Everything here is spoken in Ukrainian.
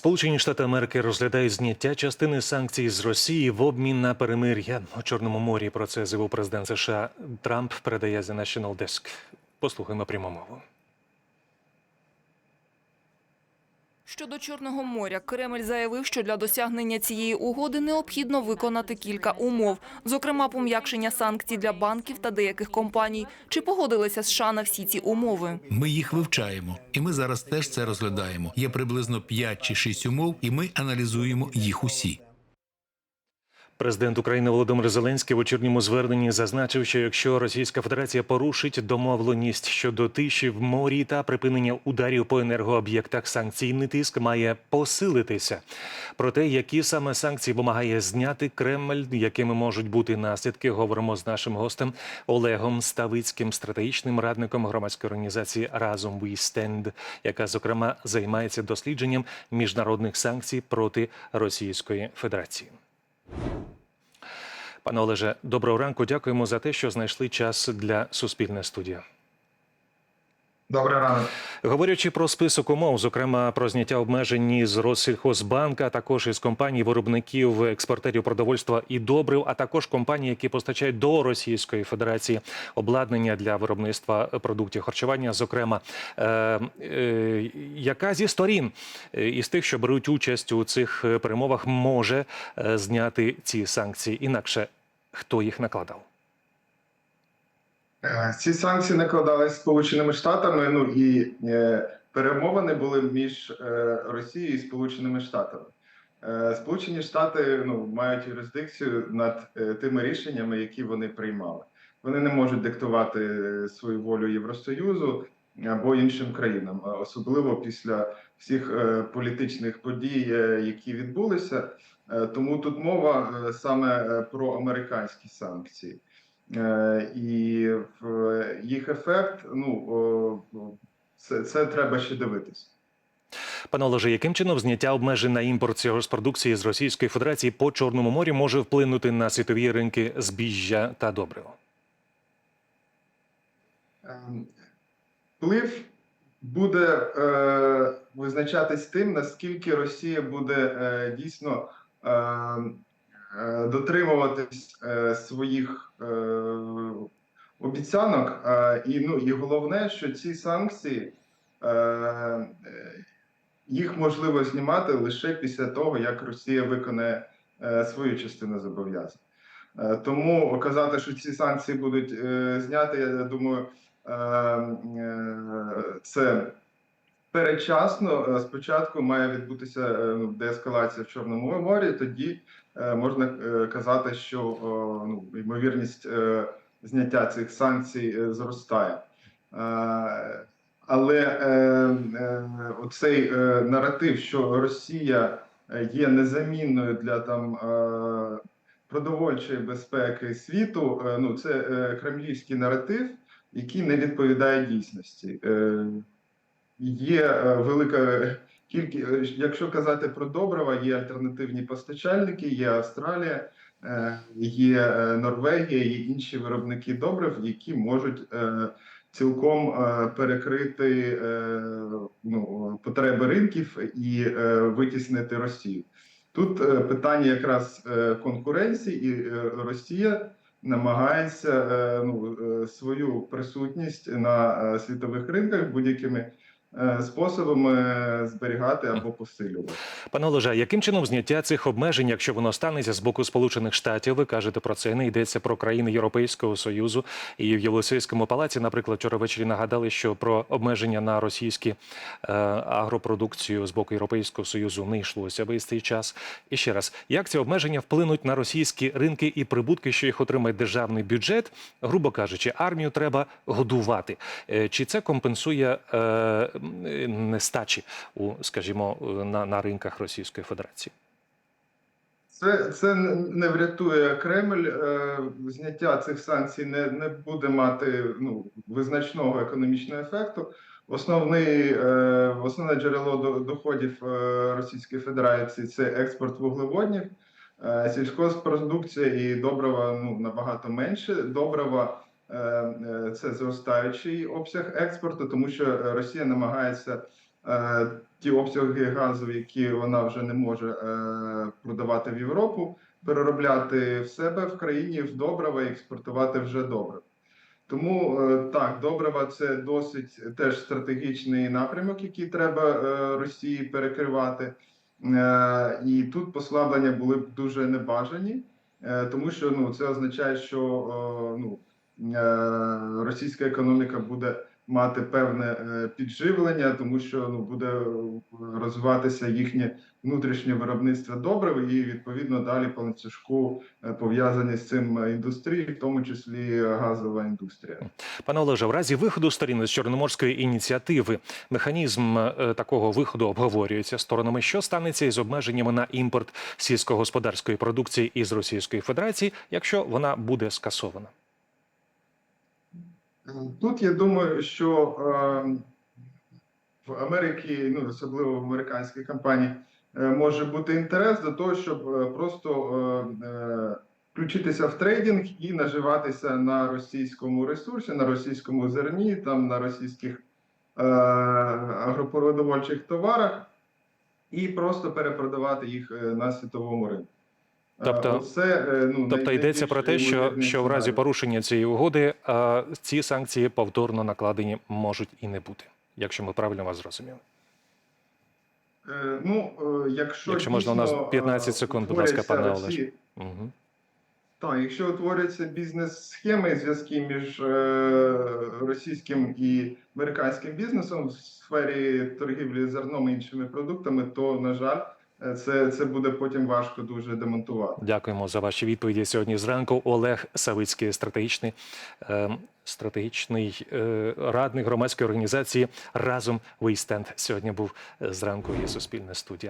Сполучені Штати Америки розглядають зняття частини санкцій з Росії в обмін на перемир'я у Чорному морі. Про це заявив президент США Трамп. Передає The National Desk. Послухаймо пряму мову. Щодо Чорного моря, Кремль заявив, що для досягнення цієї угоди необхідно виконати кілька умов, зокрема пом'якшення санкцій для банків та деяких компаній. Чи погодилися США на всі ці умови? Ми їх вивчаємо, і ми зараз теж це розглядаємо. Є приблизно 5 чи 6 умов, і ми аналізуємо їх усі. Президент України Володимир Зеленський в вечірньому зверненні зазначив, що якщо Російська Федерація порушить домовленість щодо тиші в морі та припинення ударів по енергооб'єктах, санкційний тиск має посилитися. Про те, які саме санкції вимагає зняти Кремль, якими можуть бути наслідки, говоримо з нашим гостем Олегом Ставицьким, стратегічним радником громадської організації Разом We Stand, яка зокрема займається дослідженням міжнародних санкцій проти Російської Федерації. Пане Олеже, доброго ранку. Дякуємо за те, що знайшли час для Суспільне студія. Добрий ранок. Говорячи про список умов, зокрема про зняття обмежень з Россельхозбанка, а також із компаній виробників експортерів продовольства і добрив, а також компаній, які постачають до Російської Федерації обладнання для виробництва продуктів харчування. Зокрема, е, е, яка зі сторін е, із тих, що беруть участь у цих е, перемовах, може е, зняти ці санкції? Інакше хто їх накладав? Е, Ці санкції накладались Сполученими Штатами. Ну і е, перемовини були між е, Росією і Сполученими Штатами. Сполучені Штати ну, мають юрисдикцію над тими рішеннями, які вони приймали. Вони не можуть диктувати свою волю Євросоюзу або іншим країнам, особливо після всіх е, політичних подій, е, які відбулися. Е, Тому тут мова саме про американські санкції. І їх ефект, ну це, це треба ще дивитися. Пане Олеже, яким чином зняття обмежень на імпорт цього з продукції з Російської Федерації по Чорному морі може вплинути на світові ринки збіжжя та добрив? Вплив буде е, визначатись тим, наскільки Росія буде е, дійсно е, е, дотримуватись е, своїх е, обіцянок. Е, і, ну, і головне, що ці санкції е, їх можливо знімати лише після того, як Росія виконає е, свою частину зобов'язань. Е, Тому казати, що ці санкції будуть е, зняті, я думаю, це передчасно. Е, Спочатку має відбутися е, деескалація в Чорному морі. Тоді е, можна е, казати, що ну, ймовірність е, зняття цих санкцій е, зростає. Е, Але е, е, е, наратив, що Росія е, є незамінною для там е, продовольчої безпеки світу, е, ну це е, кремлівський наратив, який не відповідає дійсності. Е, Є е, велика кількість, якщо казати про добрива, є альтернативні постачальники, є Австралія, е, є е, Норвегія, є інші виробники добрив, які можуть е, цілком е, перекрити е, ну, потреби ринків і е, витіснити Росію. Тут е, питання якраз е, конкуренції, і е, Росія намагається е, ну, е, свою присутність на е, світових ринках будь-якими способами е, зберігати або посилювати. Пане Олеже, яким чином зняття цих обмежень, якщо воно станеться з боку Сполучених Штатів, ви кажете про це, не йдеться про країни Європейського Союзу і в Європейському палаці, наприклад, вчора ввечері нагадали, що про обмеження на російські е, агропродукцію з боку Європейського Союзу не йшлося весь цей час. І ще раз, як ці обмеження вплинуть на російські ринки і прибутки, що їх отримає державний бюджет, грубо кажучи, армію треба годувати. Е, Чи це компенсує е, нестачі у, скажімо, на, на ринках Російської Федерації? Це, це не врятує Кремль. Е, зняття цих санкцій не, не буде мати ну, визначного економічного ефекту. Основний, е, основне джерело до- доходів е, Російської Федерації це експорт вуглеводнів, сільськогоспродукція і добрива ну, набагато менше. Добрива це зростаючий обсяг експорту, тому що Росія намагається е, ті обсяги газу, які вона вже не може е, продавати в Європу, переробляти в себе в країні в добрива і експортувати вже добрива. Тому е, так, добрива це досить теж стратегічний напрямок, який треба е, Росії перекривати. Е, І тут послаблення були б дуже небажані, е, тому що ну це означає, що е, ну е, російська економіка буде мати певне е, підживлення, тому що ну буде е, розвиватися їхнє внутрішнє виробництво добрив, і відповідно далі по ланцюжку е, пов'язані з цим е, індустрії, в тому числі газова індустрія. Пане Олеже, в разі виходу сторін з Чорноморської ініціативи механізм е, такого виходу обговорюється сторонами. Що станеться із обмеженнями на імпорт сільськогосподарської продукції із Російської Федерації, якщо вона буде скасована? Тут я думаю, що е, в Америці, ну особливо в американській компанії, е, може бути інтерес до того, щоб е, просто е, е, включитися в трейдинг і наживатися на російському ресурсі, на російському зерні, там на російських е, агропродовольчих товарах, і просто перепродавати їх е, на світовому ринку. Е, Тобто- оце, е, ну, Тобто йдеться про те, що, що в разі порушення цієї угоди е, ці санкції повторно накладені можуть і не бути, якщо ми правильно вас зрозуміли. Е, Ну, е, якщо, Якщо можна, у нас 15 е, секунд, будь ласка, пане всі- Угу. Так, якщо утворюються бізнес-схеми зв'язки між е, російським і американським бізнесом в сфері торгівлі зерном і іншими продуктами, то на жаль, е, це, це буде потім важко дуже демонтувати. Дякуємо за ваші відповіді сьогодні зранку. Олег Савицький, стратегічний, е, стратегічний е, радник громадської організації разом We Stand. Сьогодні був зранку Є Суспільна студія.